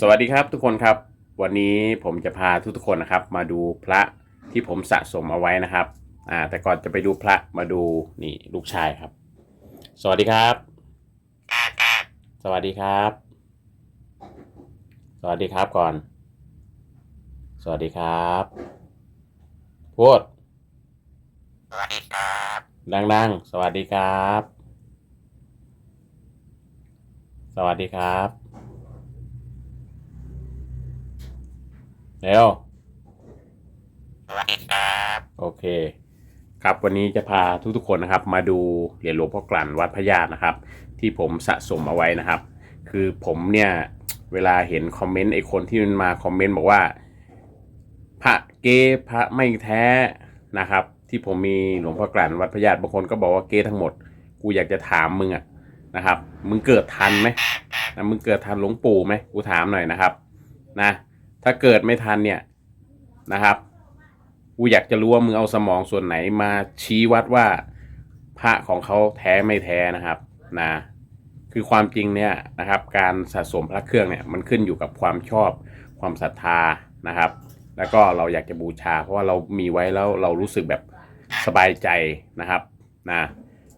สวัสดีครับทุกคนครับ วันนี้ผมจะพาทุกๆคนนะครับ มาดูพระที่ผมสะสมเอาไว้นะครับอ่าแต่ก่อนจะไปดูพระมาดูนี่ลูกชายครับ สวัสดีครับ สวัสดีครับ สวัสดีครับก่อน สวัสดีครับพูดสวัสดีครับดังๆ สวัสดีครับ สวัสดีครับ เร็วสวัสดีครับโอเค ครับวันนี้จะพาทุกๆคนนะครับ มาดูเหรียญหลวงพ่อกลั่นวัดพระญาตินะครับ ที่ผมสะสมเอาไว้นะครับ คือผมเนี่ยเวลาเห็นคอมเมนต์ไอคนที่มันมาคอมเมนต์บอกว่า พระเก๊พระไม่แท้นะครับ ที่ผมมีหลวงพ่อกลั่นวัดพระญาติบางคนก็บอกว่าเก๊ทั้งหมด กูอยากจะถามมึงอะนะครับ มึงเกิดทันไหมนะมึงเกิดทันหลวงปู่ไหมกูถามหน่อยนะครับ นะ ถ้าเกิดไม่ทันเนี่ยนะครับกูอยากจะรู้ว่ามึงเอาสมองส่วนไหนมาชี้วัดว่าพระของเขาแท้ไม่แท้นะครับนะคือความจริงเนี่ยนะครับ การสะสมพระเครื่องเนี่ยมันขึ้นอยู่กับความชอบความศรัทธานะครับ แล้วก็เราอยากจะบูชา เพราะว่าเรามีไว้แล้วเรารู้สึกแบบสบายใจนะครับนะ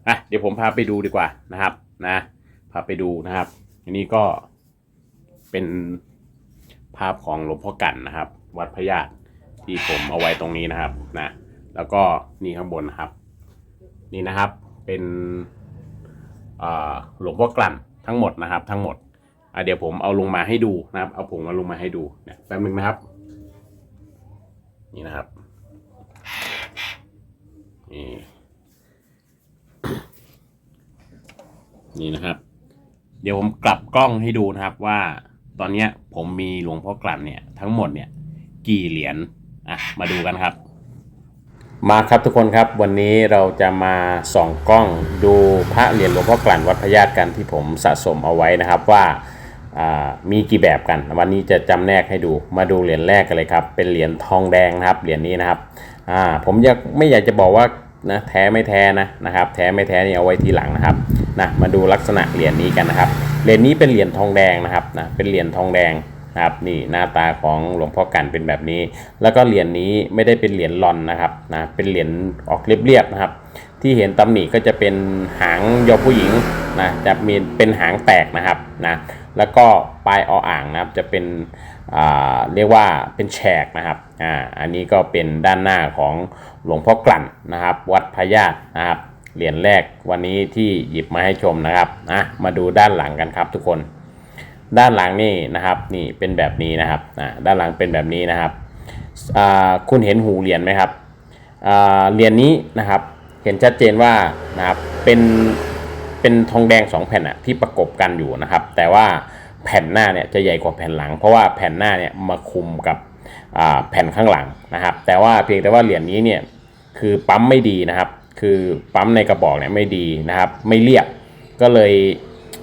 อะเดี๋ยวผมพาไปดูดีกว่านะครับนะพาไปดูนะครับอันนี้ก็เป็น ภาพของหลวงพ่อกันนะครับ วัดพญาติที่ผมเอาไว้ตรงนี้นะครับนะแล้วก็นี่ข้างบนนะครับ นี่นะครับเป็นหลวงพ่อกลั่นทั้งหมดนะครับ ทั้งหมดเดี๋ยวผมเอาลงมาให้ดูนะครับ เอาผมมาลงมาให้ดูเนี่ยแป๊บนึงนะครับ นี่นะครับนี่นี่นะครับ เดี๋ยวผมกลับกล้องให้ดูนะครับว่า ตอนเนี้ยผมมีหลวงพ่อกลั่นเนี่ยทั้งหมดเนี่ยกี่เหรียญอะมาดูกันครับ มาครับทุกคนครับวันนี้เราจะมาส่องกล้องดูพระเหรียญหลวงพ่อกลั่นวัดพญาติกันที่ผมสะสมเอาไว้นะครับว่าามีกี่แบบกัน วันนี้จะจำแนกให้ดูมาดูเหรียญแรกกันเลยครับ เป็นเหรียญทองแดงนะครับเหรียญนี้นะครับผมอยากไม่อยากจะบอกว่านะแท้ไม่แท้นะนะครับ แท้ไม่แท้นี่เอาไว้ทีหลังนะครับ นะมาดูลักษณะเหรียญนี้กันนะครับเหรียญนี้เป็นเหรียญทองแดงนะครับนะเป็นเหรียญทองแดงนะครับนี่หน้าตาของหลวงพ่อกันเป็นแบบนี้ แล้วก็เหรียญนี้ไม่ได้เป็นเหรียญลอนนะครับนะเป็นเหรียญออกเรียบๆนะครับ ที่เห็นตำหนิก็จะเป็นหางยอผู้หญิงนะจะมีเป็นหางแตกนะครับนะแล้วก็ปลายออ่างนะครับจะเป็นอ่าเรียกว่าเป็นแฉกนะครับอ่าอันนี้ก็เป็นด้านหน้าของหลวงพ่อกลั่นนะครับ วัดพญาตนะครับ เหรียญแรกวันนี้ที่หยิบมาให้ชมนะครับอะมาดูด้านหลังกันครับทุกคน ด้านหลังนี่นะครับนี่เป็นแบบนี้นะครับอ่าด้านหลังเป็นแบบนี้นะครับอ่าคุณเห็นหูเหรียญไหมครับอ่าเหรียญนี้นะครับเห็นชัดเจนว่านะครับเป็นเป็นทองแดงสองแผ่นอะที่ประกบกันอยู่นะครับ แต่ว่าแผ่นหน้าเนี่ยจะใหญ่กว่าแผ่นหลัง เพราะว่าแผ่นหน้าเนี่ยมาคุมกับอ่าแผ่นข้างหลังนะครับ แต่ว่าเพียงแต่ว่าเหรียญนี้เนี่ยคือปั๊มไม่ดีนะครับ คือปั๊มในกระบอกเนี่ยไม่ดีนะครับ ไม่เรียบก็เลย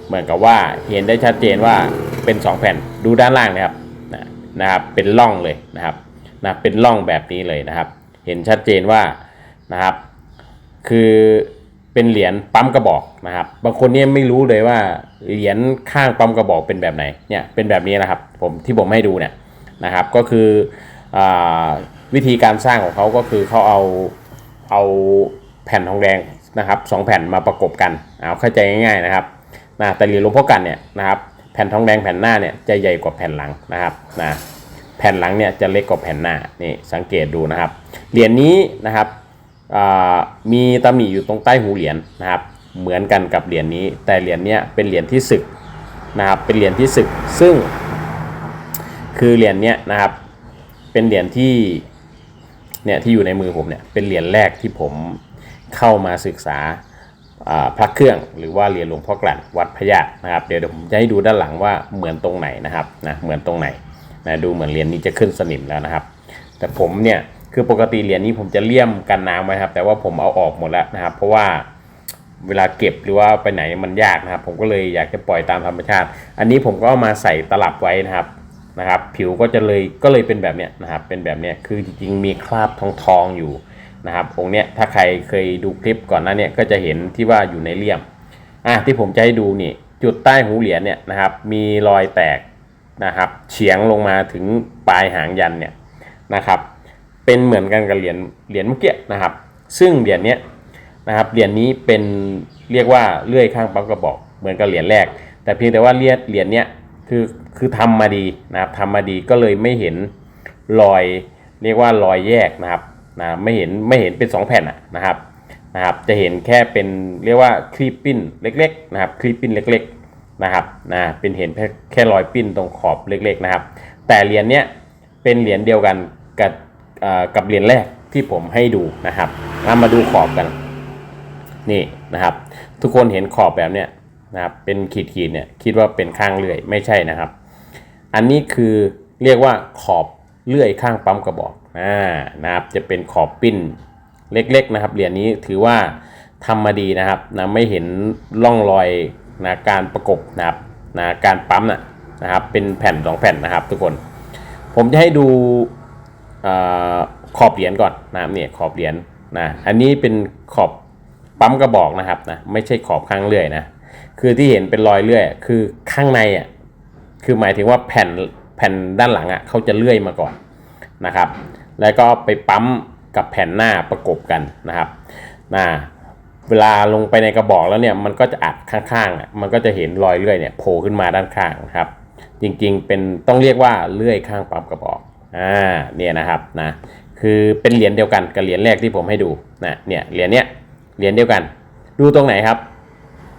เหมือนกับว่าเห็นได้ชัดเจนว่าเป็น 2 แผ่นดูด้านล่างนะครับนะครับเป็นร่องเลยนะครับนะเป็นร่องแบบนี้เลยนะครับ เห็นชัดเจนว่านะครับ คือเป็นเหรียญปั๊มกระบอกนะครับ บางคนเนี่ยไม่รู้เลยว่าเหรียญข้างปั๊มกระบอกเป็นแบบไหนเนี่ยเป็นแบบนี้นะครับ ผมที่ผมให้ดูเนี่ยนะครับก็คืออวิธีการสร้างของเขาก็คือเขาเอาเอา แผ่นทองแดงนะครับสองแผ่นมาประกบกันเอาเข้าใจง่ายๆนะครับนะแต่เหรียญหลวงพ่อกันเนี่ยนะครับแผ่นทองแดงแผ่นหน้าเนี่ยจะใหญ่กว่าแผ่นหลังนะครับนะแผ่นหลังเนี่ยจะเล็กกว่าแผ่นหน้านี่สังเกตดูนะครับเหรียญนี้นะครับมีตำหนิอยู่ตรงใต้หูเหรียญนะครับเหมือนกันกับเหรียญนี้ แต่เหรียญเนี้ยเป็นเหรียญที่ศึกนะครับเป็นเหรียญที่ศึกซึ่ง คือเหรียญเนี้ยนะครับเป็นเหรียญที่เนี่ยที่อยู่ในมือผมเนี่ยเป็นเหรียญแรกที่ผม เข้ามาศึกษาพระเครื่องหรือว่าเหรียญหลวงพ่อกลั่นวัดพญาตนะครับเดี๋ยวผมจะให้ดูด้านหลังว่าเหมือนตรงไหนนะครับนะเหมือนตรงไหนนะดูเหมือนเหรียญนี้จะขึ้นสนิมแล้วนะครับ แต่ผมเนี่ยคือปกติเหรียญนี้ผมจะเลี่ยมกันน้ำไว้ครับ แต่ว่าผมเอาออกหมดแล้วนะครับ เพราะว่าเวลาเก็บหรือว่าไปไหนมันยากนะครับ ผมก็เลยอยากจะปล่อยตามธรรมชาติ อันนี้ผมก็เอามาใส่ตลับไว้นะครับนะครับ ผิวก็จะเลยก็เลยเป็นแบบเนี้ยนะครับเป็นแบบเนี้ยคือจริงๆมีคราบทองทองๆอยู่ นะครับองค์เนี้ยถ้าใครเคยดูคลิปก่อนหน้าเนี่ยก็จะเห็นที่ว่าอยู่ในเลี่ยมอะที่ผมจะให้ดูนี่จุดใต้หูเหรียญเนี่ยนะครับมีรอยแตกนะครับเฉียงลงมาถึงปลายหางยันเนี่ยนะครับเป็นเหมือนกันกับเหรียญเหรียญเมื่อกี้นะครับ ซึ่งเหรียญเนี้ยนะครับเหรียญนี้เป็นเรียกว่าเลื่อยข้างปั๊มกระบอกเหมือนกับเหรียญแรก แต่เพียงแต่ว่าเหรียญเหรียญเนี้ยคือคือทำมาดีนะครับทำมาดีก็เลยไม่เห็นรอยเรียกว่ารอยแยกนะครับ นะไม่เห็นไม่เห็นเป็นสองแผ่นอะนะครับนะครับจะเห็นแค่เป็นเรียกว่าคลิปปิ้นเล็กๆนะครับคลิปปิ้นเล็กๆนะครับนะเป็นเห็นแค่แค่รอยปิ้นตรงขอบเล็กๆนะครับ แต่เหรียญเนี้ยเป็นเหรียญเดียวกันกับเอ่อกับเหรียญแรกที่ผมให้ดูนะครับามาดูขอบกันนี่นะครับ ทุกคนเห็นขอบแบบเนี้ยนะครับเป็นขีดขีดๆเนี่ยคิดว่าเป็นข้างเลื่อยไม่ใช่นะครับ อันนี้คือเรียกว่าขอบเลื่อยข้างปั๊มกระบอก อ่านะครับจะเป็นขอบปิ้นเล็กๆนะครับเหรียญนี้ถือว่าทำมาดีนะครับนะไม่เห็นร่องรอยนะการประกบนะครับนะการปั๊มนะนะครับเป็นแผ่นสองแผ่นนะครับ ทุกคน ผมจะให้ดูอขอบเหรียญก่อนนะเนี่ยขอบเหรียญนะอันนี้เป็นขอบปั๊มกระบอกนะครับนะไม่ใช่ขอบข้างเลื่อยนะคือที่เห็นเป็นรอยเลื่อย คือข้างในอะคือหมายถึงว่าแผ่นแผ่นด้านหลังอะเขาจะเลื่อยมาก่อนนะครับ แล้วก็ไปปั๊มกับแผ่นหน้าประกบกันนะครับนะเวลาลงไปในกระบอกแล้วเนี่ยมันก็จะอัดข้างๆ มันก็จะเห็นรอยเลื่อยเนี่ยโผล่ขึ้นมาด้านข้างนะครับ จริงๆเป็นต้องเรียกว่าเลื่อยข้างปั๊มกระบอกอ่าเนี่ยนะครับนะคือเป็นเหรียญเดียวกันกับเหรียญแรกที่ผมให้ดูนะเนี่ยเหรียญเนี้ยเหรียญเดียวกัน ดูตรงไหนครับ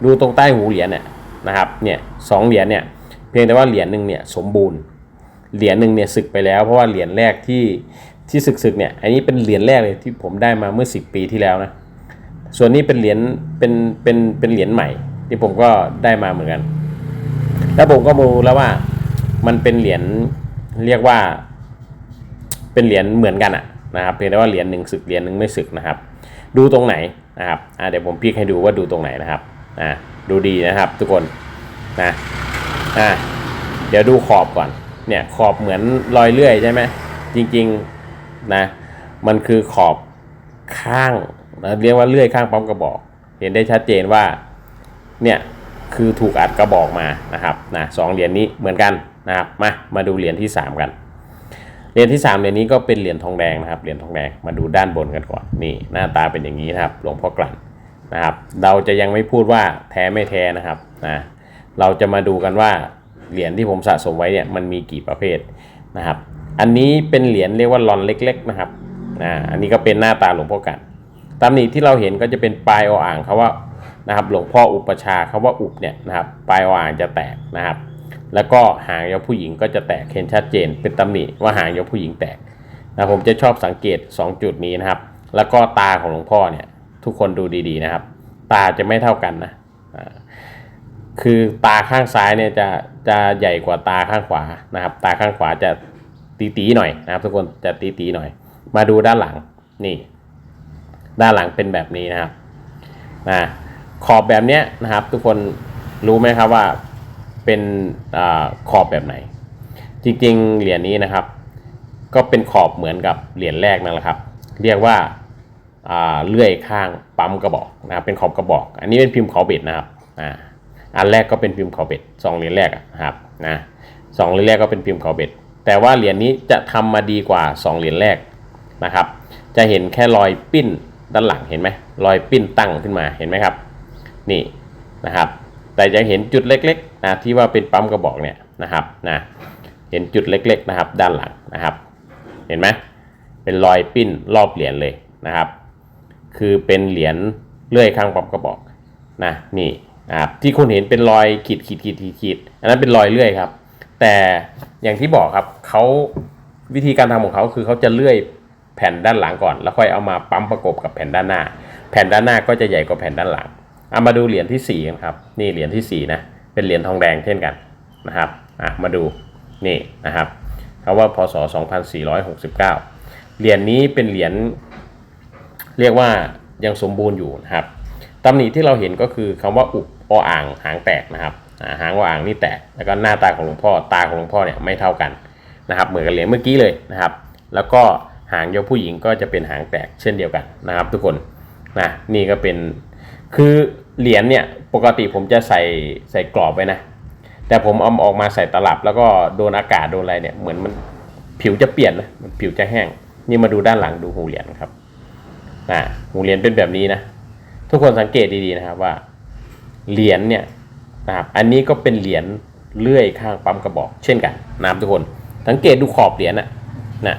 ดูตรงใต้หูเหรียญเนี่ยนะครับเนี่ยสองเหรียญเนี่ยเพียงแต่ว่าเหรียญหนึ่งเนี่ยสมบูรณ์เหรียญหนึ่งเนี่ยสึกไปแล้วเพราะว่าเหรียญแรกที่ ที่สึกสึกๆเนี่ยอันนี้เป็นเหรียญแรกเลยที่ผมได้มาเมื่อ 10 ปีที่แล้วนะส่วนนี้เป็นเหรียญเป็นเป็นเป็นเหรียญใหม่ ที่ผมก็ได้มาเหมือนกัน แล้วผมก็มารู้แล้วว่ามันเป็นเหรียญเรียกว่า เป็นเหรียญเหมือนกันอะนะครับเพียงแต่ว่าเหรียญหนึ่งสึกเหรียญหนึ่งไม่สึกนะครับ ดูตรงไหนนะครับอ่าเดี๋ยวผมพิกให้ดูว่าดูตรงไหนนะครับอ่าดูดีนะครับ ทุกคนนะอ่าเดี๋ยวดูขอบก่อนเนี่ยขอบเหมือนรอยเลื่อยใช่ไหมจริง ๆ นะมันคือขอบข้างนะเรียกว่าเลื่อยข้างปั๊มกระบอก เห็นได้ชัดเจนว่าเนี่ยคือถูกอัดกระบอกมานะครับนะสองเหรียญนี้เหมือนกันนะครับมามาดูเหรียญที่ 3 กันเหรียญที่3เหรียญนี้ก็เป็นเหรียญทองแดงนะครับเหรียญทองแดงมาดูด้านบนกันก่อนนี่หน้าตาเป็นอย่างนี้นะครับหลวงพ่อกลั่นนะครับเราจะยังไม่พูดว่าแท้ไม่แท้นะครับนะเราจะมาดูกันว่าเหรียญที่ผมสะสมไว้เนี่ยมันมีกี่ประเภทนะครับ อันนี้เป็นเหรียญเรียกว่าลอนเล็ก ๆ นะครับอ่าอันนี้ก็เป็นหน้าตาหลวงพ่อกันตำหนิที่เราเห็นก็จะเป็นปลายออ่างเขาว่านะครับหลวงพ่ออุปชาเขาว่าอุปเนี่ยนะครับปลายออ่างจะแตกนะครับ แล้วก็หางยาผู้หญิงก็จะแตกเห็นชัดเจน เป็นตำหนิว่าหางยาผู้หญิงแตกนะผมจะชอบสังเกต 2 จุดนี้นะครับ แล้วก็ตาของหลวงพ่อเนี่ยทุกคนดูดีๆนะครับ ตาจะไม่เท่ากันนะคือตาข้างซ้ายเนี่ยจะจะใหญ่กว่าตาข้างขวานะครับ ตาข้างขวาจะ ตีๆหน่อยนะครับ ทุกคนจะตีๆหน่อย มาดูด้านหลังนี่ ด้านหลังเป็นแบบนี้นะครับนะขอบแบบเนี้ยนะครับ ทุกคนรู้ไหมครับว่าเป็นอขอบแบบไหน จริงๆเหรียญนี้นะครับ ก็เป็นขอบเหมือนกับเหรียญแรกนั่นแหละครับ เรียกว่าเลื่อยข้างปั๊มกระบอกนะครับเป็นขอบกระบอก อันนี้เป็นพิมพ์ขอบเบ็ดนะครับอ่าอันแรกก็เป็นพิมพ์ขอบเบ็ดสองเหรียญแรกอะนะครับนะสองเหรียญแรกก็เป็นพิมพ์ขอบเบ็ด แต่ว่าเหรียญนี้จะทำมาดีกว่าสองเหรียญแรกนะครับ จะเห็นแค่รอยปิ้นด้านหลังเห็นไหมรอยปิ้นตั้งขึ้นมาเห็นไหมครับ นี่นะครับ แต่จะเห็นจุดเล็กๆนะที่ว่าเป็นปั๊มกระบอกเนี่ยนะครับนะเห็นจุดเล็กๆนะครับ ด้านหลังนะครับ เห็นไหมเป็นรอยปิ้นรอบเหรียญเลยนะครับ คือเป็นเหรียญเลื่อยข้างปั๊มกระบอกนะนี่นะครับที่คุณเห็นเป็นรอยขีดขีดขีดขีดขีดอันนั้นเป็นรอยเลื่อยครับ แต่อย่างที่บอกครับเขาวิธีการทำของเขาคือเขาจะเลื่อยแผ่นด้านหลังก่อน แล้วค่อยเอามาปั๊มประกบกับแผ่นด้านหน้า แผ่นด้านหน้าก็จะใหญ่กว่าแผ่นด้านหลังเอามาดูเหรียญที่สี่กันครับนี่เหรียญที่สี่นะเป็นเหรียญทองแดงเช่นกันนะครับอะมาดูนี่นะครับเขาว่าพศ 2469 เหรียญนี้เป็นเหรียญเรียกว่ายังสมบูรณ์อยู่นะครับตำหนิที่เราเห็นก็คือคำว่าอุบออ่างหางแตกนะครับ หางออ่างนี่แตกแล้วก็หน้าตาของหลวงพ่อตาของหลวงพ่อเนี่ยไม่เท่ากันนะครับ เหมือนกับเหรียญเมื่อกี้เลยนะครับ แล้วก็หางยกผู้หญิงก็จะเป็นหางแตกเช่นเดียวกันนะครับ ทุกคนนะนี่ก็เป็นคือเหรียญเนี่ยปกติผมจะใส่ใส่กรอบไว้นะแต่ผมเอาออกมาใส่ตลับ แล้วก็โดนอากาศโดนอะไรเนี่ยเหมือนมันผิวจะเปลี่ยนนะมันผิวจะแห้ง นี่มาดูด้านหลังดูหูเหรียญครับอ่าหูเหรียญเป็นแบบนี้นะทุกคนสังเกตดีๆนะครับว่าเหรียญเนี่ย นะครับอันนี้ก็เป็นเหรียญเลื่อยข้างปั๊มกระบอก เช่นกันนะครับทุกคน สังเกตดูขอบเหรียญน่ะนะ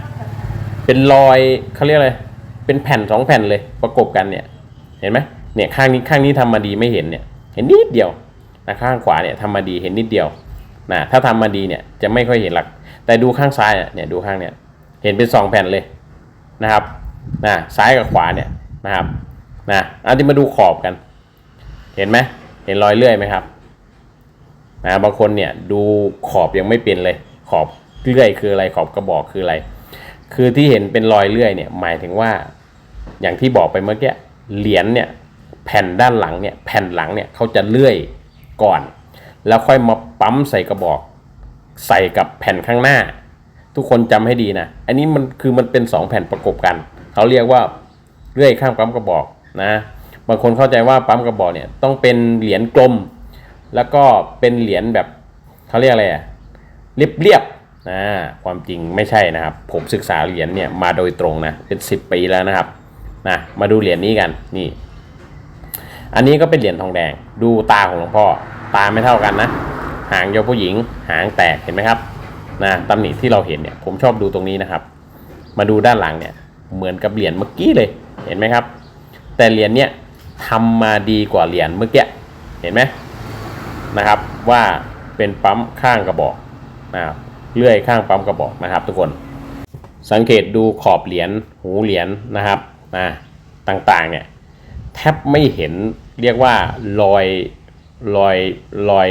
เป็นรอยเขาเรียกอะไรเป็นแผ่นสองแผ่นเลยประกบกันเนี่ยเห็นไหมเนี่ยข้างนี้ข้างนี้ทำมาดีไม่เห็นเนี่ยเห็นนิดเดียวนะข้างขวาเนี่ยทำมาดีเห็นนิดเดียวนะถ้าทำมาดีเนี่ยจะไม่ค่อยเห็นหลัก แต่ดูข้างซ้ายเนี่ยดูข้างเนี่ยเห็นเป็นสองแผ่นเลยนะครับนะซ้ายกับขวาเนี่ยนะครับนะอันที่มาดูขอบกัน เห็นไหมเห็นรอยเลื่อยไหมครับ นะบางคนเนี่ยดูขอบยังไม่เป็นเลย ขอบเลื่อยคืออะไรขอบกระบอกคืออะไร คือที่เห็นเป็นรอยเลื่อยเนี่ยหมายถึงว่า อย่างที่บอกไปเมื่อกี้เหรียญเนี่ยแผ่นด้านหลังเนี่ยแผ่นหลังเนี่ยเขาจะเลื่อยก่อน แล้วค่อยมาปั๊มใส่กระบอก ใส่กับแผ่นข้างหน้า ทุกคนจำให้ดีนะอันนี้มันคือมันเป็น 2 แผ่นประกบกันเขาเรียกว่าเลื่อยข้างปั๊มกระบอกนะบางคนเข้าใจว่าปั๊มกระบอกเนี่ยต้องเป็นเหรียญกลม แล้วก็เป็นเหรียญแบบเขาเรียกอะไรอะเรียบเรียบๆนะความจริงไม่ใช่นะครับ ผมศึกษาเหรียญเนี่ยมาโดยตรงนะเป็น 10 ปีแล้วนะครับนะมาดูเหรียญนี้กันนี่อันนี้ก็เป็นเหรียญทองแดง ดูตาของหลวงพ่อ ตาไม่เท่ากันนะ หางยกผู้หญิง หางแตกเห็นไหมครับนะตำหนิที่เราเห็นเนี่ยผมชอบดูตรงนี้นะครับ มาดูด้านหลังเนี่ยเหมือนกับเหรียญเมื่อกี้เลยเห็นไหมครับ แต่เหรียญเนี่ยทำมาดีกว่าเหรียญเมื่อกี้เห็นไหม นะครับ ว่าเป็นปั๊มข้างกระบอกนะครับเลื่อยข้างปั๊มกระบอกนะครับ ทุกคนสังเกตดูขอบเหรียญหูเหรียญนะครับนะต่างๆเนี่ยแทบไม่เห็นเรียกว่ารอยรอยรอย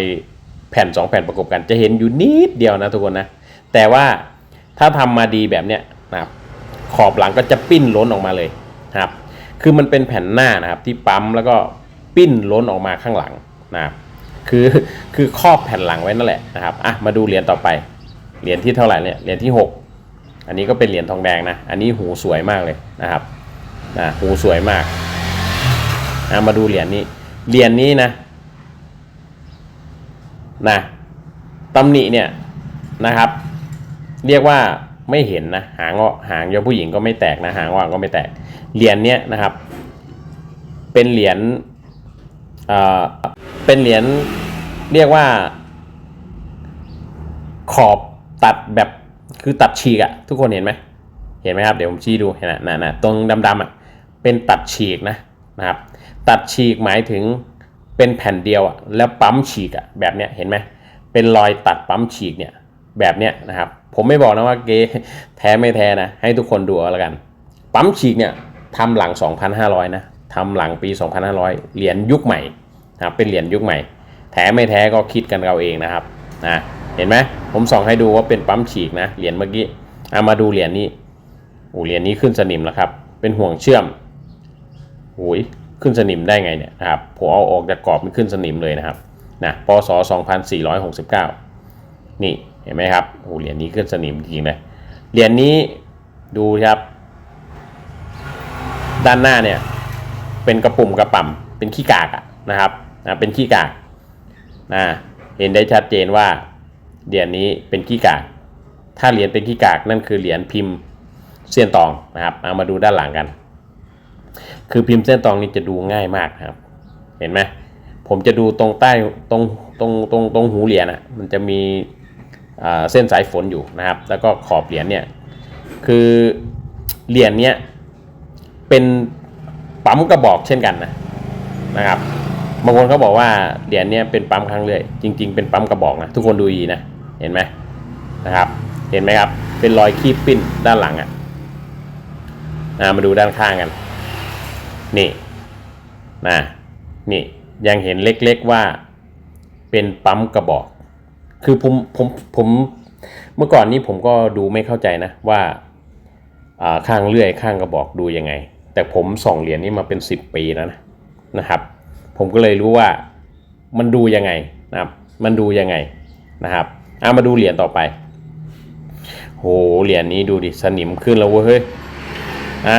แผ่นสองแผ่นประกบกัน จะเห็นอยู่นิดเดียวนะทุกคนนะแต่ว่าถ้าทำมาดีแบบเนี้ยนะครับขอบหลังก็จะปิ้นล้นออกมาเลยนะครับคือมันเป็นแผ่นหน้านะครับที่ปั๊มแล้วก็ปิ้นล้นออกมาข้างหลังนะครับ คือคือครอบแผ่นหลังไว้นั่นแหละนะครับอะมาดูเหรียญต่อไปเหรียญที่เท่าไหร่เนี่ยเหรียญที่หกอันนี้ก็เป็นเหรียญทองแดงนะอันนี้หูสวยมากเลยนะครับนะหูสวยมากอะมาดูเหรียญนี้เหรียญนี้นะนะตำหนิเนี่ยนะครับ เรียกว่าไม่เห็นนะหางก็หางยอผู้หญิงก็ไม่แตกนะหางว่างก็ไม่แตกเหรียญเนี้ยนะครับ เป็นเหรียญ เป็นเหรียญเรียกว่า ขอบตัดแบบคือตัดฉีกอะทุกคนเห็นไหมเห็นไหมครับเดี๋ยวผมชี้ดูเห็นนะนะนะตรงดำๆอะเป็นตัดฉีกนะนะครับ ตัดฉีกหมายถึงเป็นแผ่นเดียวอะแล้วปั๊มฉีกอะแบบเนี้ยเห็นไหมเป็นรอยตัดปั๊มฉีกเนี่ยแบบเนี้ยนะครับ ผมไม่บอกนะว่าเกแท้ไม่แท้นะให้ทุกคนดูเอาละกัน ปั๊มฉีกเนี่ยทำหลัง 2,500 นะ ทำหลังปี 2,500 เหรียญยุคใหม่นะครับเป็นเหรียญยุคใหม่ แท้ไม่แท้ก็คิดกันเอาเองนะครับนะเห็นไหมผมส่องให้ดูว่าเป็นปั๊มฉีกนะเหรียญเมื่อกี้เอามาดูเหรียญนี้โอ้เหรียญนี้ขึ้นสนิมแล้วครับ เป็นห่วงเชื่อมโอ้ยขึ้นสนิมได้ไงเนี่ยนะครับผมเอาออกจากกรอบมันขึ้นสนิมเลยนะครับนะปศ2469 นี่เห็นไหมครับโอ้เหรียญนี้ขึ้นสนิมจริงๆเลยเหรียญนี้ดูครับ ด้านหน้าเนี่ย เป็นกระปุ่มกระป่ำเป็นขี้กากะนะครับนะเป็นขี้กากนะเห็นได้ชัดเจนว่าเหรียญนี้เป็นขี้กาก ถ้าเหรียญเป็นขี้กากนั่นคือเหรียญพิมพ์เส้นตองนะครับเอามาดูด้านหลังกัน คือพิมพ์เส้นตองนี่จะดูง่ายมากครับ เห็นไหมผมจะดูตรงใต้ตรงตรงตรงตรงหูเหรียญอะมันจะมีเส้นสายฝนอยู่นะครับ แล้วก็ขอบเหรียญเนี่ยคือเหรียญเนี้ยเป็น ปั๊มกระบอกเช่นกันนะนะครับบางคนเขาบอกว่าเหรียญเนี้ยเป็นปั๊มครั้งเรื่อยจริง ๆเป็นปั๊มกระบอกนะทุกคนดูดีนะเห็นไหมนะครับ เห็นไหมครับ เป็นรอยคีบปิ้นด้านหลังอะ่ะมาดูด้านข้างกัน นี่นะนี่ยังเห็นเล็กๆว่าเป็นปั๊มกระบอก คือผมผมผมเมื่อก่อนนี้ผมก็ดูไม่เข้าใจนะว่าอ่าข้างเลื่อยข้างกระบอกดูยังไง แต่ผมส่องเหรียญนี้มาเป็น 10 ปีแล้วนะนะครับ ผมก็เลยรู้ว่ามันดูยังไงนะครับ มันดูยังไงนะครับเอามาดูเหรียญต่อไปโหเหรียญนี้ดูดิสนิมขึ้นแล้วเว้ยอะ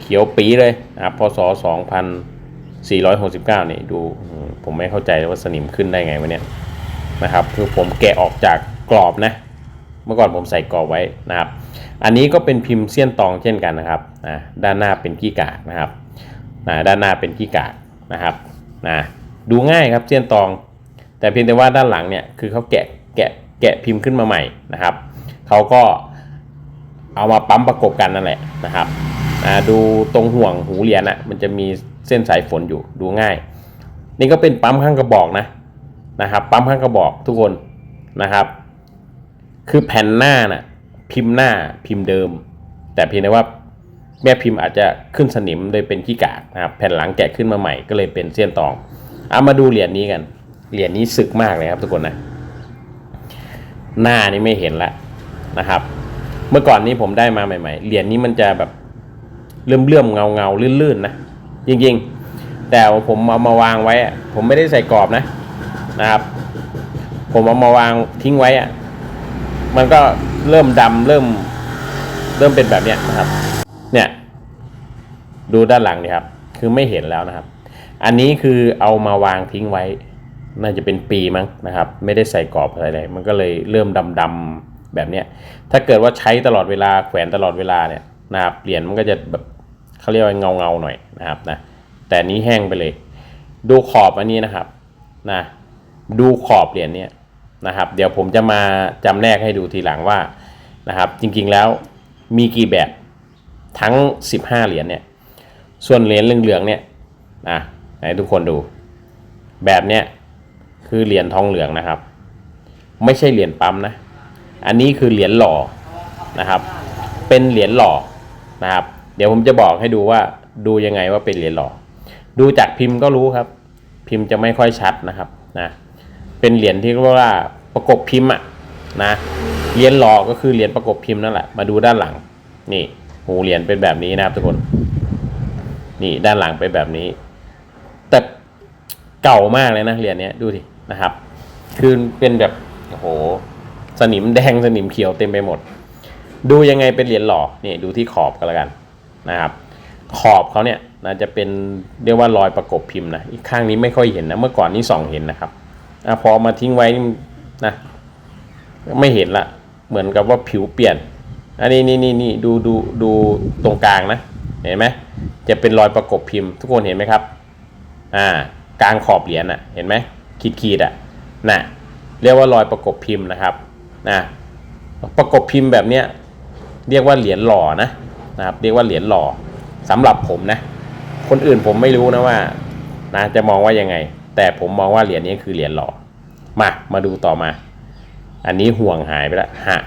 เขียวปีเลยอัพพ.ส.สองพันะครับพศ2469นี่ดูผมไม่เข้าใจว่าสนิมขึ้นได้ไงวะเนี่ยนะครับ คือผมแกะออกจากกรอบนะ เมื่อก่อนผมใส่กรอบไว้นะครับ อันนี้ก็เป็นพิมพ์เสี้ยนตองเช่นกันนะครับนะด้านหน้าเป็นกี้กากนะครับนะด้านหน้าเป็นกี้กากนะครับนะดูง่ายครับเสี้ยนตอง แต่เพียงแต่ว่าด้านหลังเนี่ยคือเขาแกะแกะแกะพิมพ์ขึ้นมาใหม่นะครับเขาก็เอามาปั๊มประกบกันนั่นแหละนะครับดูตรงห่วงหูเหรียญอะมันจะมีเส้นสายฝนอยู่ดูง่าย นี่ก็เป็นปั๊มข้างกระบอกนะนะครับ ปั๊มข้างกระบอกทุกคนนะครับ คือแผ่นหน้าน่ะ พิมพ์หน้าพิมพ์เดิม แต่เพียงแต่ว่าแม่พิมพ์อาจจะขึ้นสนิมโดยเป็นขี้กากนะครับแผ่นหลังแกะขึ้นมาใหม่ก็เลยเป็นเส้นตองเอามาดูเหรียญนี้กัน เหรียญนี้สึกมากเลยครับทุกคนนะหน้านี่ไม่เห็นละนะครับ เมื่อก่อนนี้ผมได้มาใหม่ ๆ เหรียญนี้มันจะแบบเลื่อมเลื่อมเงาเงาลื่นๆนะจริงๆ แต่ผมเอามาวางไว้อะผมไม่ได้ใส่กรอบนะนะครับ ผมเอามาวางทิ้งไว้อะ มันก็เริ่มดำเริ่มเริ่มเป็นแบบเนี้ยนะครับ เนี่ย ดูด้านหลังนี่ครับ คือไม่เห็นแล้วนะครับ อันนี้คือเอามาวางทิ้งไว้ น่าจะเป็นปีมั้งนะครับ ไม่ได้ใส่กรอบอะไรเลย มันก็เลยเริ่มดำๆแบบเนี้ย ถ้าเกิดว่าใช้ตลอดเวลาแขวนตลอดเวลาเนี่ยนะครับเหรียญมันก็จะแบบเขาเรียกว่าเงาเงาหน่อยนะครับนะ แต่นี้แห้งไปเลย ดูขอบอันนี้นะครับนะ ดูขอบเหรียญเนี้ย นะครับ เดี๋ยวผมจะมาจำแนกให้ดูทีหลังว่านะครับ จริงๆแล้วมีกี่แบบทั้ง 15 เหรียญเนี่ย ส่วนเหรียญเหลืองๆเนี่ยนะให้ทุกคนดู แบบเนี้ยคือเหรียญทองเหลืองนะครับ ไม่ใช่เหรียญปั๊มนะ อันนี้คือเหรียญหล่อนะครับ เป็นเหรียญหล่อนะครับ เดี๋ยวผมจะบอกให้ดูว่าดูยังไงว่าเป็นเหรียญหล่อ ดูจากพิมพ์ก็รู้ครับ พิมพ์จะไม่ค่อยชัดนะครับนะ เป็นเหรียญที่เรียกว่าประกบพิมพ์อะนะเหรียญหลอก็คือเหรียญประกบพิมพ์นั่นแหละมาดูด้านหลัง นี่หูเหรียญเป็นแบบนี้นะครับทุกคน นี่ด้านหลังเป็นแบบนี้ แต่เก่ามากเลยนะเหรียญนี้ดูดินะครับ คือเป็นแบบโอ้โหสนิมแดงสนิมเขียวเต็มไปหมด ดูยังไงเป็นเหรียญหล่อนี่ดูที่ขอบก็แล้วกันนะครับ ขอบเขาเนี่ยนะจะเป็นเรียกว่ารอยประกบพิมพ์นะอีกข้างนี้ไม่ค่อยเห็นนะเมื่อก่อนนี่ส่องเห็นนะครับ อะพอมาทิ้งไว้นะไม่เห็นละ เหมือนกับว่าผิวเปลี่ยน อันนี้นี่นี่นี่ดูดูดูตรงกลางนะ เห็นไหมจะเป็นรอยประกบพิมพ์ ทุกคนเห็นไหมครับ อ่ากลางขอบเหรียญอะ เห็นไหมขีดขีดอะน่ะเรียกว่ารอยประกบพิมพ์นะครับนะประกบพิมพ์แบบเนี้ยเรียกว่าเหรียญหล่อนะนะครับเรียกว่าเหรียญหล่อสำหรับผมนะ คนอื่นผมไม่รู้นะว่านะจะมองว่ายังไง แต่ผมมองว่าเหรียญนี้คือเหรียญหล่อมามาดูต่อมา อันนี้ห่วงหายไปแล้วหัก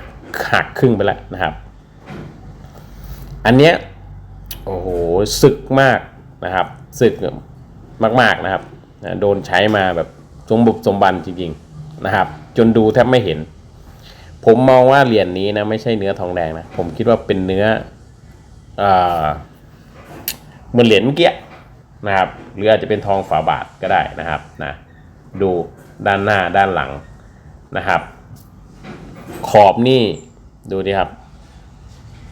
หักครึ่งไปแล้วนะครับ อันเนี้ยโอ้โหสึกมากนะครับสึกมากๆนะครับโดนใช้มาแบบสมบุกสมบันจริงๆนะครับ จนดูแทบไม่เห็น ผมมองว่าเหรียญนี้นะไม่ใช่เนื้อทองแดงนะผมคิดว่าเป็นเนื้อเอ่อเหมือนเหรียญเมื่อกี้ นะครับหรืออาจจะเป็นทองฝาบาทก็ได้นะครับนะดูด้านหน้าด้านหลังนะครับ ขอบนี่ดูดิครับ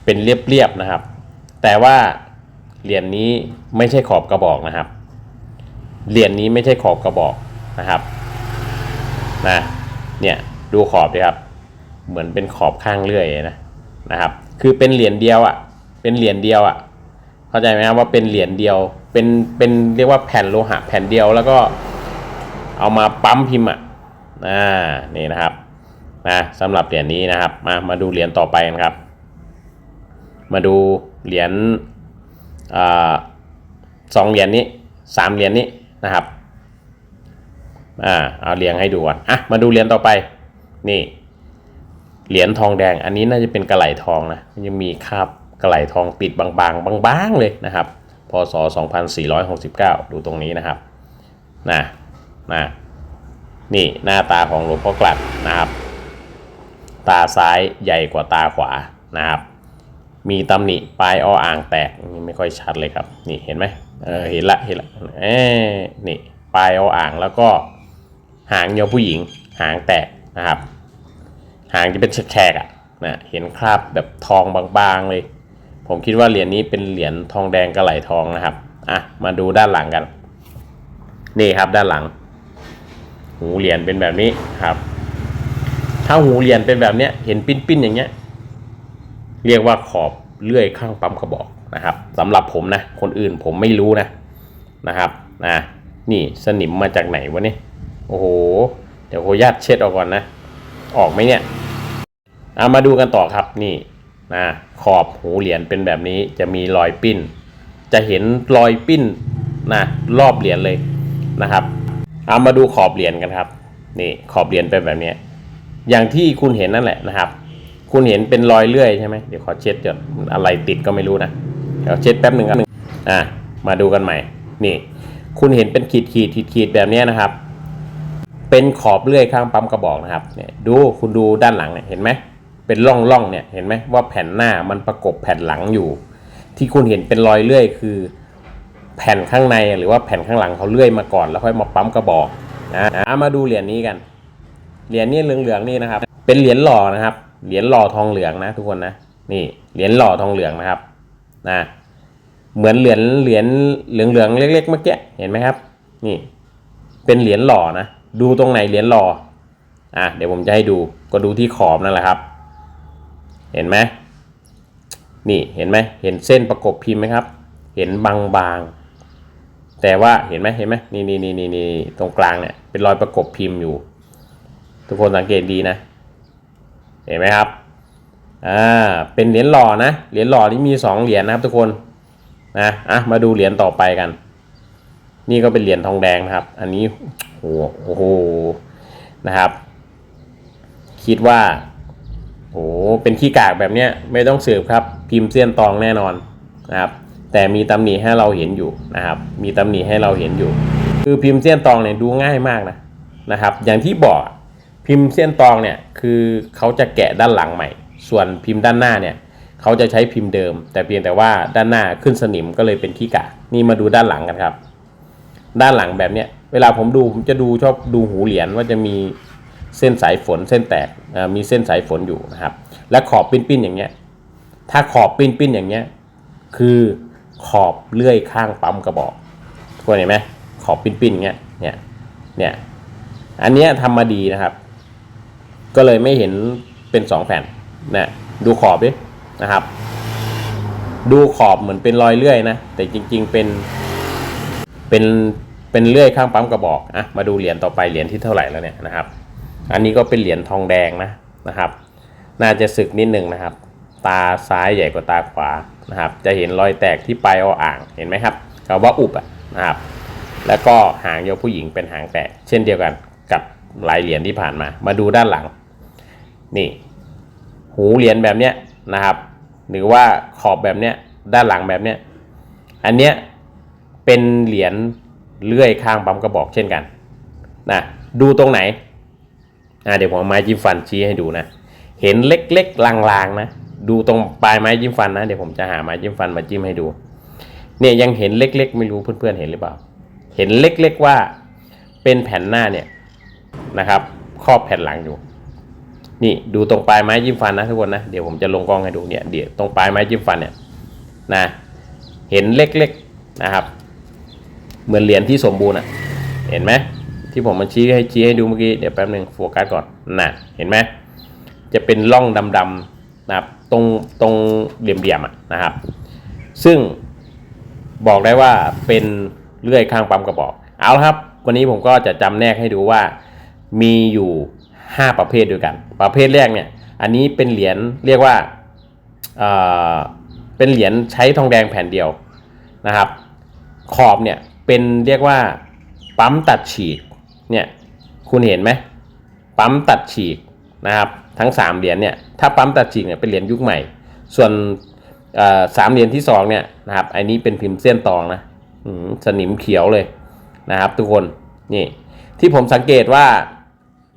เป็นเรียบๆนะครับ แต่ว่าเหรียญนี้ไม่ใช่ขอบกระบอกนะครับเหรียญนี้ไม่ใช่ขอบกระบอกนะครับนะเนี่ยดูขอบดิครับ เหมือนเป็นขอบข้างเลื่อยนะนะครับ คือเป็นเหรียญเดียวอะ่ะเป็นเหรียญเดียวอะ่ะ เข้าใจไหมครับว่าเป็นเหรียญเดียว เป็นเป็นเรียกว่าแผ่นโลหะแผ่นเดียวแล้วก็เอามาปั๊มพิมพ์อะอ่านี่นะครับนะสำหรับเหรียญนี้นะครับมามาดูเหรียญต่อไปกันครับ มาดูเหรียญอ่าสองเหรียญนี้สามเหรียญนี้นะครับอ่าเอาเรียงให้ดูก่อนอะมาดูเหรียญต่อไปนี่เหรียญทองแดงอันนี้น่าจะเป็นกระไหลทองนะยังมีคราบ กระไหลทองติดบางๆบางๆเลยนะครับพศ 2469 ดูตรงนี้นะครับนะนะนี่หน้าตาของหลวงพ่อกลัดนะครับ ตาซ้ายใหญ่กว่าตาขวานะครับ มีตำหนิปลายอ้ออ่างแตกนี่ไม่ค่อยชัดเลยครับ นี่เห็นไหมเออเห็นละเห็นละเอ้นี่ปลายอ้ออ่างแล้วก็หางยอผู้หญิง หางแตกนะครับ หางจะเป็นแฉกๆอะนะเห็นคราบแบบทองบางๆเลย ผมคิดว่าเหรียญนี้เป็นเหรียญทองแดงกระไหลทองนะครับ อะ มาดูด้านหลังกัน นี่ครับด้านหลัง หูเหรียญเป็นแบบนี้ครับ ถ้าหูเหรียญเป็นแบบเนี้ย เห็นปิ้นปิ้นๆอย่างเงี้ย เรียกว่าขอบเลื่อยข้างปั๊มกระบอกนะครับสำหรับผมนะ คนอื่นผมไม่รู้นะนะครับนะนี่สนิมมาจากไหนวะเนี่ยโอ้โห เดี๋ยวขอญาตเช็ดออกก่อนนะ ออกไหมเนี่ยเอามาดูกันต่อครับนี่ นะขอบหูเหรียญเป็นแบบนี้จะมีรอยปิ้น จะเห็นรอยปิ้นนะรอบเหรียญเลยนะครับ เอามาดูขอบเหรียญกันครับนี่ขอบเหรียญเป็นแบบนี้ อย่างที่คุณเห็นนั่นแหละนะครับ คุณเห็นเป็นรอยเลื่อยใช่ไหมเดี๋ยวขอเช็ดก่อนอะไรติดก็ไม่รู้นะเดี๋ยวเช็ดแป๊บหนึ่งครับอะมาดูกันใหม่ นี่ คุณเห็นเป็นขีดขีดขีดขีดแบบนี้นะครับ เป็นขอบเลื่อยข้างปั๊มกระบอกนะครับเนี่ยดูคุณดูด้านหลังเนี่ยเห็นไหม เป็นร่องร่องๆเนี่ยเห็นไหมว่าแผ่นหน้ามันประกบแผ่นหลังอยู่ ที่คุณเห็นเป็นรอยเลื่อยคือ แผ่นข้างในหรือว่าแผ่นข้างหลังเขาเลื่อยมาก่อนแล้วค่อยมาปั๊มกระบอกนะอะมาดูเหรียญนี้กัน เหรียญนี้เหลืองๆนี่นะครับ เป็นเหรียญหล่อนะครับ เหรียญหล่อทองเหลืองนะ ทุกคนนะนี่เหรียญหล่อทองเหลืองนะครับนะเหมือนเหรียญเหรียญเหลืองๆเล็กๆเมื่อกี้เห็นไหมครับ นี่ เป็นเหรียญหล่อนะดูตรงไหนเหรียญหล่ออะเดี๋ยวผมจะให้ดูก็ดูที่ขอบนั่นแหละครับ เห็นไหมนี่เห็นไหมเห็นเส้นประกบพิมพ์ไหมครับ เห็นบางๆ แต่ว่าเห็นไหมเห็นไหมนี่นี่นี่นี่นี่ตรงกลางเนี่ยเป็นรอยประกบพิมพ์อยู่ ทุกคนสังเกตดีนะ เห็นไหมครับอ่าเป็นเหรียญหล่อนะเหรียญหล่อนี่มีสองเหรียญนะครับ ทุกคนนะอะมาดูเหรียญต่อไปกัน นี่ก็เป็นเหรียญทองแดงนะครับ อันนี้โหโอ้โหนะครับ คิดว่า โอ้เป็นขี้กากแบบเนี้ยไม่ต้องสืบครับ พิมพ์เสี้ยนตองแน่นอนนะครับ แต่มีตำหนิให้เราเห็นอยู่นะครับ มีตำหนิให้เราเห็นอยู่ คือพิมพ์เสี้ยนตองเนี่ยดูง่ายมากนะนะครับ อย่างที่บอกพิมพ์เสี้ยนตองเนี่ยคือเขาจะแกะด้านหลังใหม่ ส่วนพิมพ์ด้านหน้าเนี่ยเขาจะใช้พิมพ์เดิม แต่เพียงแต่ว่าด้านหน้าขึ้นสนิมก็เลยเป็นขี้กากนี่มาดูด้านหลังกันครับ ด้านหลังแบบเนี้ยเวลาผมดูผมจะดูชอบดูหูเหรียญว่าจะมี เส้นสายฝนเส้นแตกมีเส้นสายฝนอยู่นะครับ และขอบปิ้นๆอย่างเงี้ยถ้าขอบปิ้นๆอย่างเงี้ยคือขอบเลื่อยข้างปั๊มกระบอกทุกคนเห็นไหมขอบปิ้นๆอย่างเงี้ยเนี่ยเนี่ยอันเนี้ยทำมาดีนะครับ ก็เลยไม่เห็นเป็นสองแผ่นนะดูขอบดินะครับ ดูขอบเหมือนเป็นรอยเลื่อยนะแต่จริง ๆเป็นเป็นเป็นเลื่อยข้างปั๊มกระบอกอะมาดูเหรียญต่อไปเหรียญที่เท่าไหร่แล้วเนี่ยนะครับ อันนี้ก็เป็นเหรียญทองแดงนะนะครับ น่าจะสึกนิดหนึ่งนะครับ ตาซ้ายใหญ่กว่าตาขวานะครับ จะเห็นรอยแตกที่ปลายออ่างเห็นไหมครับคำว่าอุบอะนะครับ แล้วก็หางโยผู้หญิงเป็นหางแตก เช่นเดียวกันกับหลายเหรียญที่ผ่านมา มาดูด้านหลัง นี่ หูเหรียญแบบเนี้ยนะครับ หรือว่าขอบแบบเนี้ยด้านหลังแบบเนี้ยอันเนี้ยเป็นเหรียญเลื่อยข้างปั๊มกระบอกเช่นกันนะดูตรงไหน เดี๋ยวผมเอาไม้จิ้มฟันชี้ให้ดูนะ เห็นเล็กๆลางๆนะ ดูตรงปลายไม้จิ้มฟันนะ เดี๋ยวผมจะหาไม้จิ้มฟันมาจิ้มให้ดู เนี่ยยังเห็นเล็ก ๆ ไม่รู้เพื่อนๆเห็นหรือเปล่า เห็นเล็กๆว่าเป็นแผ่นหน้าเนี่ยนะครับ ครอบแผ่นหลังอยู่ นี่ดูตรงปลายไม้จิ้มฟันนะทุกคนนะ เดี๋ยวผมจะลงกล้องให้ดูเนี่ย เดี๋ยวตรงปลายไม้จิ้มฟันเนี่ยนะ เห็นเล็กๆนะครับ เหมือนเหรียญที่สมบูรณ์อะ เห็นไหม ที่ผมมันชี้ให้ชี้ให้ดูเมื่อกี้เดี๋ยวแป๊บหนึ่งโฟกัสก่อนนะเห็นไหมจะเป็นร่องดำๆนะครับตรงตรงเหลี่ยมๆอะนะครับ ซึ่งบอกได้ว่าเป็นเลื่อยข้างปั๊มกระบอก เอาละครับ วันนี้ผมก็จะจำแนกให้ดูว่ามีอยู่ 5 ประเภทด้วยกัน ประเภทแรกเนี่ย อันนี้เป็นเหรียญเรียกว่าเอ่อเป็นเหรียญใช้ทองแดงแผ่นเดียวนะครับ ขอบเนี่ยเป็นเรียกว่าปั๊มตัดฉีก เนี่ยคุณเห็นไหมปั๊มตัดฉีกนะครับทั้ง 3 เหรียญเนี่ยถ้าปั๊มตัดฉีกเนี่ยเป็นเหรียญยุคใหม่ ส่วนสามเหรียญที่สองเนี่ยนะครับไอันนี้เป็นพิมพ์เส้นตองนะสนิมเขียวเลยนะครับ ทุกคนนี่ที่ผมสังเกตว่า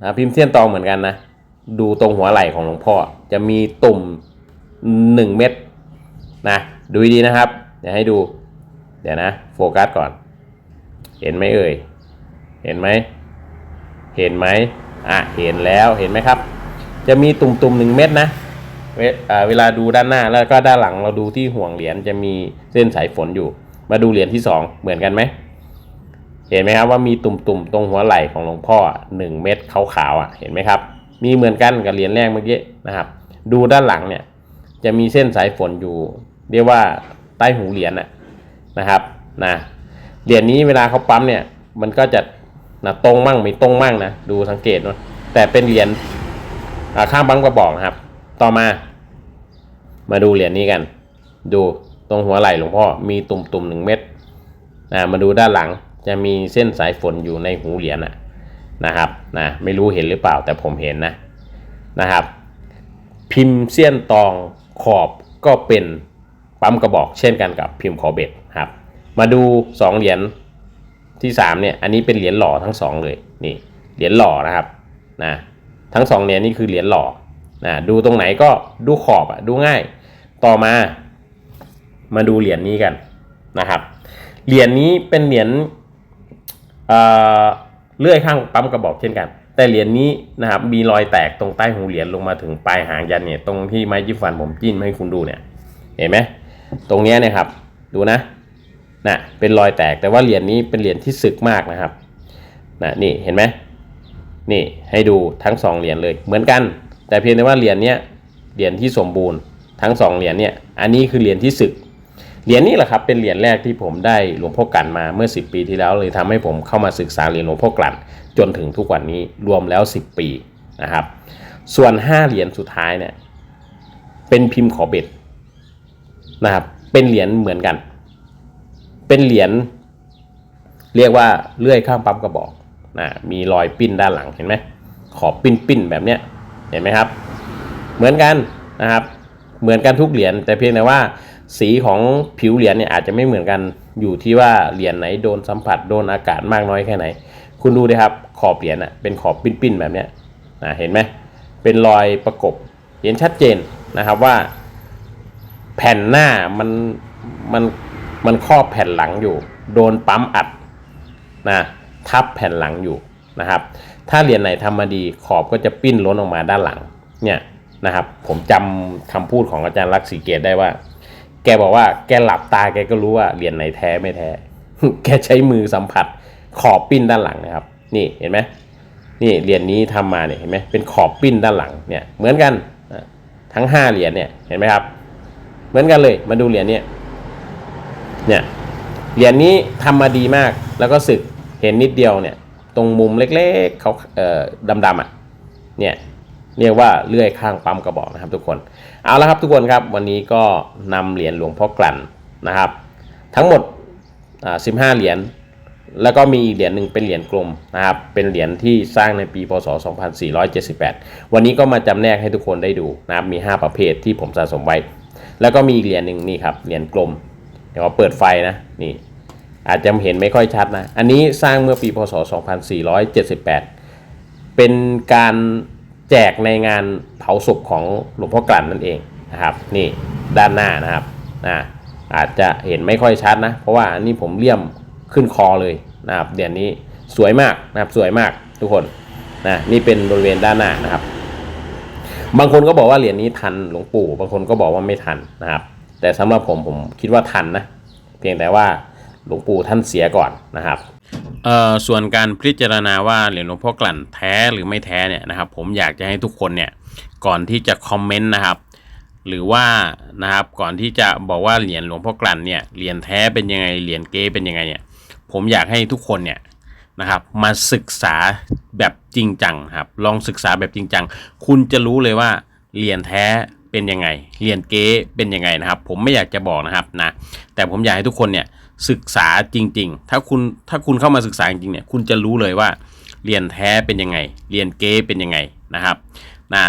นะพิมพ์เส้นตองเหมือนกันนะดูตรงหัวไหล่ของหลวงพ่อ จะมีตุ่ม 1 เม็ดนะดูดีนะครับเดี๋ยวให้ดู เดี๋ยวนะ โฟกัสก่อน เห็นไหมเอ่ย เห็นไหม เห็นไหมอะเห็นแล้วเห็นไหมครับ จะมีตุ่มๆหนึ่งเม็ดนะเวอ่าเวลาดูด้านหน้าแล้วก็ด้านหลังเราดูที่ห่วงเหรียญจะมีเส้นสายฝนอยู่ มาดูเหรียญที่สองเหมือนกันไหมเห็นไหมครับว่ามีตุ่มๆตรงหัวไหล่ของหลวงพ่อหนึ่งเม็ดขาวๆอะเห็นไหมครับ มีเหมือนกันกับเหรียญแรกเมื่อกี้นะครับ ดูด้านหลังเนี่ยจะมีเส้นสายฝนอยู่ เรียกว่าใต้หูเหรียญน่ะนะครับนะเหรียญนี้เวลาเขาปั๊มเนี่ยมันก็จะ นะตรงมั่งไม่ตรงมั่งนะดูสังเกตนาะแต่เป็นเหรียญข้างปั๊มกระบอกนะครับ ต่อมา มาดูเหรียญนี้กัน ดูตรงหัวไหล่หลวงพ่อมีตุ่มๆหนึ่งเม็ดนะมาดูด้านหลังจะมีเส้นสายฝนอยู่ในหูเหรียญน่ะนะครับนะไม่รู้เห็นหรือเปล่าแต่ผมเห็นนะนะครับ พิมพ์เสี้ยนตองขอบก็เป็นปั๊มกระบอกเช่นกันกับพิมพ์ขอเบ็ดครับ มาดูสองเหรียญ ที่สามเนี่ยอันนี้เป็นเหรียญหล่อทั้งสองเลยนี่เหรียญหล่อนะครับนะทั้งสองเหรียญนี่คือเหรียญหล่อนะดูตรงไหนก็ดูขอบอะดูง่าย ต่อมา มาดูเหรียญนี้กันนะครับเหรียญนี้เป็นเหรียญเอ่อเลื่อยข้างปั๊มกระบอกเช่นกัน แต่เหรียญนี้นะครับมีรอยแตกตรงใต้หูเหรียญลงมาถึงปลายหางยันเนี่ยตรงที่ไม้จิ้มฟันผมจิ้มให้คุณดูเนี่ยเห็นไหมตรงนี้นะครับดูนะ นะเป็นรอยแตกแต่ว่าเหรียญนี้เป็นเหรียญที่สึกมากนะครับนะนี่เห็นไหมนี่ให้ดูทั้งสองเหรียญเลยเหมือนกัน แต่เพียงแต่ว่าเหรียญเนี้ยเหรียญที่สมบูรณ์ทั้งสองเหรียญเนี่ยอันนี้คือเหรียญที่สึกเหรียญนี้แหละครับเป็นเหรียญแรกที่ผมได้หลวงพ่อกันมาเมื่อ 10 ปีที่แล้วเลยทำให้ผมเข้ามาศึกษาเหรียญหลวงพ่อกันจนถึงทุกวันนี้รวมแล้ว 10 ปีนะครับ ส่วน 5 เหรียญสุดท้ายเนี่ยเป็นพิมพ์ขอเบ็ดนะครับเป็นเหรียญเหมือนกัน เป็นเหรียญเรียกว่าเลื่อยข้างปั๊มกระบอกนะมีรอยปิ้นด้านหลังเห็นไหมขอบปิ้นปิ้นๆแบบเนี้ยเห็นไหมครับ เหมือนกันนะครับ เหมือนกันทุกเหรียญแต่เพียงแต่ว่าสีของผิวเหรียญเนี่ยอาจจะไม่เหมือนกันอยู่ที่ว่าเหรียญไหนโดนสัมผัสโดนอากาศมากน้อยแค่ไหน คุณดูดิครับขอบเหรียญอะเป็นขอบปิ้นๆแบบเนี้ยนะเห็นไหมเป็นรอยประกบเห็นชัดเจนนะครับว่า แผ่นหน้ามันมัน มันครอบแผ่นหลังอยู่ โดนปั๊มอัดนะทับแผ่นหลังอยู่นะครับ ถ้าเหรียญไหนทำมาดีขอบก็จะปิ้นล้นออกมาด้านหลังเนี่ยนะครับ ผมจำคำพูดของอาจารย์ลักษีเกตได้ว่า แกบอกว่าแกหลับตาแกก็รู้ว่าเหรียญไหนแท้ไม่แท้ แกใช้มือสัมผัสขอบปิ้นด้านหลังนะครับ นี่เห็นไหมนี่เหรียญนี้ทำมาเนี่ยเห็นไหมเป็นขอบปิ้นด้านหลังเนี่ยเหมือนกันทั้งห้าเหรียญเนี่ยเห็นไหมครับ เหมือนกันเลยมาดูเหรียญเนี้ เนี่ยเหรียญนี้ทำมาดีมากแล้วก็สึกเห็นนิดเดียวเนี่ย ตรงมุมเล็กๆเขาเอ่อดำๆอะเนี่ยเรียกว่าเลื่อยข้างปั๊มกระบอกนะครับทุกคนเอาละครับทุกคนครับวันนี้ก็นำเหรียญหลวงพ่อกลั่นนะครับ ทั้งหมดอ่า15เหรียญแล้วก็มีอีกเหรียญหนึ่งเป็นเหรียญกลมนะครับ เป็นเหรียญที่สร้างในปีพศ 2478 วันนี้ก็มาจำแนกให้ทุกคนได้ดูนะครับ มี 5 ประเภทที่ผมสะสมไว้ แล้วก็มีเหรียญหนึ่งนี่ครับ เหรียญกลม ดี๋ยวเราเปิดไฟนะนี่อาจจะเห็นไม่ค่อยชัดนะ อันนี้สร้างเมื่อปีพศ 2478 เป็นการแจกในงานเผาศพของหลวงพ่อกลั่นนั่นเองนะครับ นี่ด้านหน้านะครับนะอาจจะเห็นไม่ค่อยชัดนะ เพราะว่านนี้ผมเลี่ยมขึ้นคอเลยนะครับเหรียญนี้สวยมากนะครับสวยมากทุกคนนะนี่เป็นบริเวณด้านหน้านะครับ บางคนก็บอกว่าเหรียญนี้ทันหลวงปู่ บางคนก็บอกว่าไม่ทันนะครับ แต่สำหรับผมผมคิดว่าทันนะ เพียงแต่ว่าหลวงปู่ท่านเสียก่อนนะครับเอ่อส่วนการพิจารณาว่าเหรียญหลวงพ่อกลั่นแท้หรือไม่แท้เนี่ยนะครับผมอยากจะให้ทุกคนเนี่ยก่อนที่จะคอมเมนต์นะครับหรือว่านะครับก่อนที่จะบอกว่าเหรียญหลวงพ่อกลั่นเนี่ยเหรียญแท้เป็นยังไงเหรียญเก๊เป็นยังไงเนี่ยผมอยากให้ทุกคนเนี่ยนะครับมาศึกษาแบบจริงจังครับลองศึกษาแบบจริงจัง คุณจะรู้เลยว่าเหรียญแท้ เป็นยังไง เรียญเก๊เป็นยังไงนะครับ ผมไม่อยากจะบอกนะครับนะ แต่ผมอยากให้ทุกคนเนี่ยศึกษาจริง ๆ ถ้าคุณถ้าคุณเข้ามาศึกษาจริงเนี่ยคุณจะรู้เลยว่าเรียญแท้เป็นยังไง เรียญเก๊เป็นยังไงนะครับนะ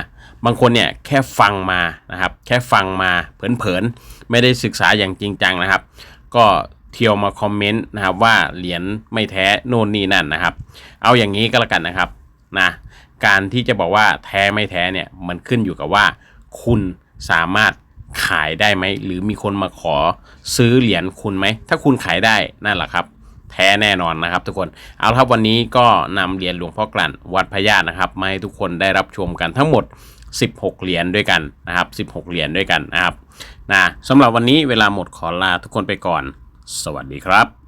บางคนเนี่ยแค่ฟังมานะครับ แค่ฟังมาเผินๆไม่ได้ศึกษาอย่างจริงจังนะครับ ก็เที่ยวมาคอมเมนต์นะครับว่าเหรียญไม่แท้โน่นนี่นั่นนะครับ เอาอย่างนี้ก็แล้วกันนะครับนะการที่จะบอกว่าแท้ไม่แท้เนี่ยมันขึ้นอยู่กับว่า คุณสามารถขายได้ไหม หรือมีคนมาขอซื้อเหรียญคุณไหม ถ้าคุณขายได้นั่นแหละครับ แท้แน่นอนนะครับ ทุกคน เอาละครับวันนี้ก็นำเหรียญหลวงพ่อกลั่นวัดพญานะครับมาให้ทุกคนได้รับชมกันทั้งหมด 16 เหรียญด้วยกันนะครับ 16 เหรียญด้วยกันนะครับนะสำหรับวันนี้เวลาหมดขอลาทุกคนไปก่อน สวัสดีครับ